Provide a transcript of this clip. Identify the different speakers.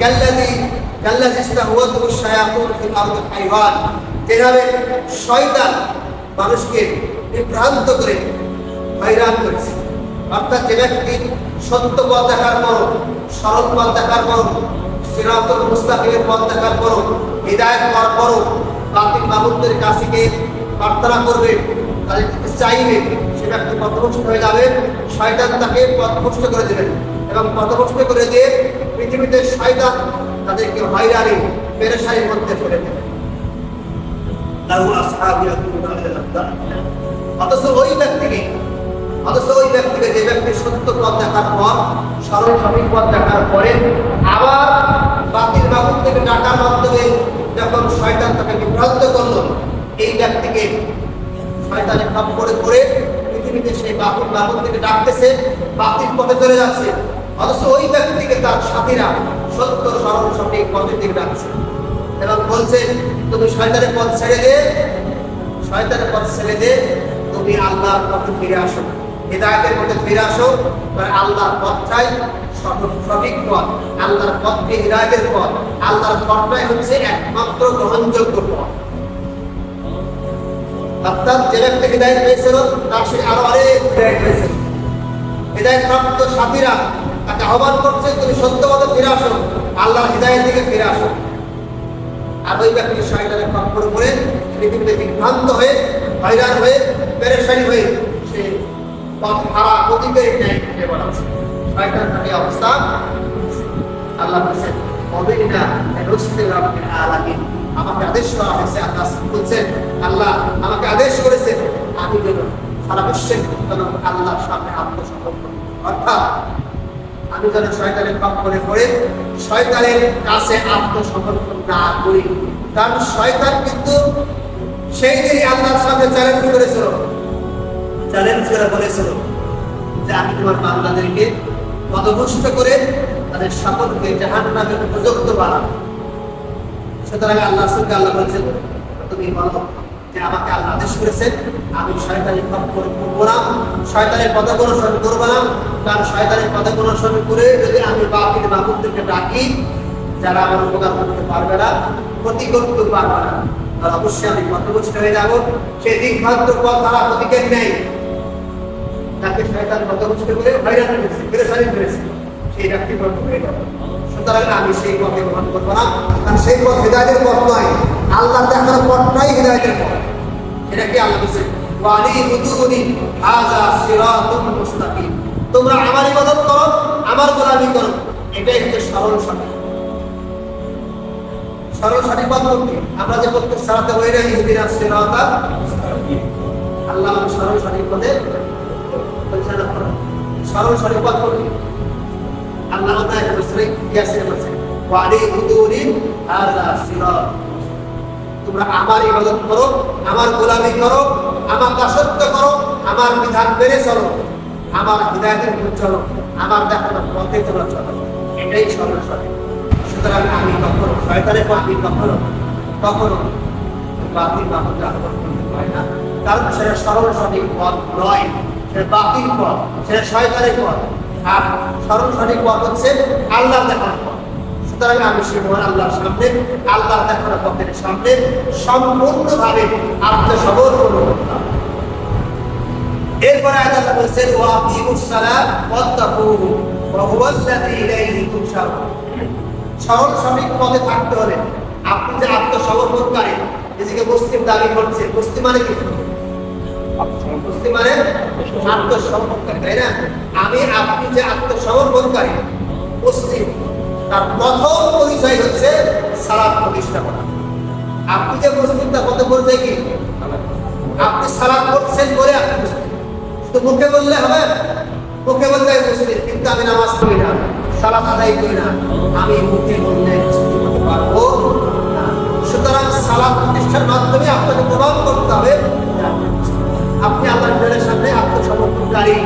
Speaker 1: কাল্লাযী কাল্লাযী ইস্তাহওয়াতহু শায়াতুন feel আরদি হাইওয়ান। যেভাবে শয়তান মানুষকে বিভ্রান্ত করে হয়রান করেছে। অর্থাৎ যে ব্যক্তি সত্য পথ দেখার পর সরল পথ দেখার পর সিরাতুল মুস্তাকিমের পথ দেখার পর হৃদায়ত হওয়ার পর বাতিল মাহমুদদের কাছে প্রার্থনা করবে, তাদের চাইবে, সে ব্যক্তি পথভ্রষ্ট হয়ে যাবে, শয়তান তাকে পথভ্রষ্ট করে দেবেন এবং পথভ্রষ্ট করে দিয়ে পৃথিবীতে শয়তান তাদেরকে হয়রানি, পেরেশানির মধ্যে ফেলে দেবে অথচ ওই ব্যক্তিকে, অথচ ওই ব্যক্তিকে যে ব্যক্তি সত্য পথ দেখার পর, সরল সঠিক পথ দেখার পরে আবার বাতিল বাবুর থেকে ডাকার মাধ্যমে যখন শয়তান তাকে বিভ্রান্ত করল, এই ব্যক্তিকে শয়তানে ভাব করে করে পৃথিবীতে সেই বাতিল বাবুর থেকে ডাকতেছে, বাতিল পথে চলে যাচ্ছে। অথচ ওই ব্যক্তিকে তার সাথীরা সত্য, সরল, সঠিক পথের দিকে ডাকছে এবং বলছে, তুমি শয়তানের পথ ছেড়ে দে, শয়তানের পথ ছেড়ে দে, তুমি আল্লাহর পথে ফিরে আসো। হৃদায়তের পথে ফিরে আসো আল্লাহর পথটাই সঠিক পথ। আল্লাহর পথকে হৃদায়তের পথ? আল্লাহর পথটাই হচ্ছে একমাত্র গ্রহণযোগ্য পথ। অর্থাৎ যে ব্যক্তি হৃদায়ত পেয়েছিল, তার সে আরও অনেক হৃদায়ত পেয়েছিল হৃদায়ত প্রাপ্ত সাথীরা তাকে আহ্বান করছে তুমি সত্য পথে ফিরে আসো। আল্লাহর হৃদায়ত দিকে ফিরে আসো। আর ওই ব্যক্তি শয়তানের খপ্পর করে পৃথিবীতে বিভ্রান্ত হয়ে, হয়রান হয়ে, পেরেশানি হয়ে সে পথ হারা অতীতের ন্যায় হেঁটে বেড়াচ্ছে। শয়তান তাকে অবস্থা আল্লাহ বলছেন, অবিনা রুস্তে রাব্বিল আলামিন। আমাকে আদেশ করা হয়েছে, আল্লাহ বলছেন, আল্লাহ আমাকে আদেশ করেছে, আমি যেন সারা বিশ্বের আল্লাহর সামনে আত্মসমর্পণ অর্থাৎ আমি যেন শয়তানের খপ্পরে পড়ে শয়তানের কাছে আত্মসমর্পণ না করি। কারণ শয়তান কিন্তু সেই দিনই আল্লাহর সামনে চ্যালেঞ্জ করেছিল। চ্যালেঞ্জ করে বলেছিল যে আমি তোমার বান্দাদেরকে পদভুষ্ট করে তাদের সকলকে জাহান নামের উপযুক্ত বানাবো। সুতরাং আল্লাহ সঙ্গে আল্লাহ বলছেন, তুমি বলো যে আমাকে আল্লাহ আদেশ করেছেন, আমি শয়তানের পথ করে করব না, শয়তানের অনুসরণ করব না কারণ শয়তানের পথে অনুসরণ করে যদি আমি বাকির বাবুদেরকে ডাকি, যারা আমার উপকার করতে পারবে না, ক্ষতি করতে পারবে না অবশ্যই আমি পথভ্রষ্ট হয়ে যাব। সেই দিকভ্রান্ত পথ তারা নেই। তাকে শয়তান করে করেছে পেরেশানি করেছে। সেই ব্যক্তি হয়ে যাবে সুতরাং আমি সেই পথে গ্রহণ করব না। কারণ সেই পথ নয়। আল্লাহ দেখানোর পথটাই হৃদায়তের পথ। এটা কি আল্লাহ বলছে তোমরা আমার ইবাদত করো, আমার গোলামি করো। এটাই হচ্ছে সরল সঠিক। সরল সঠিক পথ কোনটি? আমরা যে প্রত্যেক সালাতে ওই রে ইহদিনা সিরাতা আল্লাহ সরল সঠিক পথে পরিচালনা করো সরল সঠিক পথ কোনটি? আল্লাহ তাআলা বলছে ইয়াসিন বলছে ওয়ালি হুদুনি হাযা সিরাত। তোমরা আমার ইবাদত করো, আমার গোলামি করো আমার দাসত্ব করো, আমার বিধান মেনে চলো। আমার হৃদায়তের উপর চলো আমার দেখানোর পথে তোমরা চলো। এটাই সরল সঠিক সুতরাং আমি কখনো শয়তানের পথে কখনো কখনো বাতিল বাহন আহ্বান করতে পারি না। কারণ সেটা সরল, সঠিক পথ নয়। সেটা বাতিল পথ, সেটা শয়তানের পথ। আর সরল, সঠিক পথ হচ্ছে আল্লাহ দেখানোর পথ। সুতরাং আমি সেই মহান আল্লাহর সামনে আল্লাহ দেখানো পথের সামনে সম্পূর্ণভাবে আত্মসমর্পণ করতাম এরপরে আয়াত আল্লাহ বলছেন, ওয়া আকিমুস সালাত ওয়া ইলাইহি সরল পথে থাকতে হলে আপনি যে আত্মসমর্পণকারী নিজেকে মুসলিম দাবি করছে, মুসলিম মানে কি? মুসলিম মানে আত্মসমর্পণকারী তাই না? আমি, আপনি যে আত্মসমর্পণকারী মুসলিম, তার প্রথম পরিচয় হচ্ছে সালাদ প্রতিষ্ঠা করা। আপনি যে মুসলিম তার প্রথম পরিচয় কি? আপনি সালাদ করছেন বলে আপনি মুসলিম। তো মুখে বললে হবে? মুখে বলতে মুসলিম, কিন্তু আমি নামাজ পড়ি না, সালাত আদায় করি না। আমি মুখে বললে পারব সুতরাং সালাদ প্রতিষ্ঠার মাধ্যমে আপনাকে প্রমাণ করতে হবে। আপনি আল্লাহ সামনে আত্মসমর্পণকারী।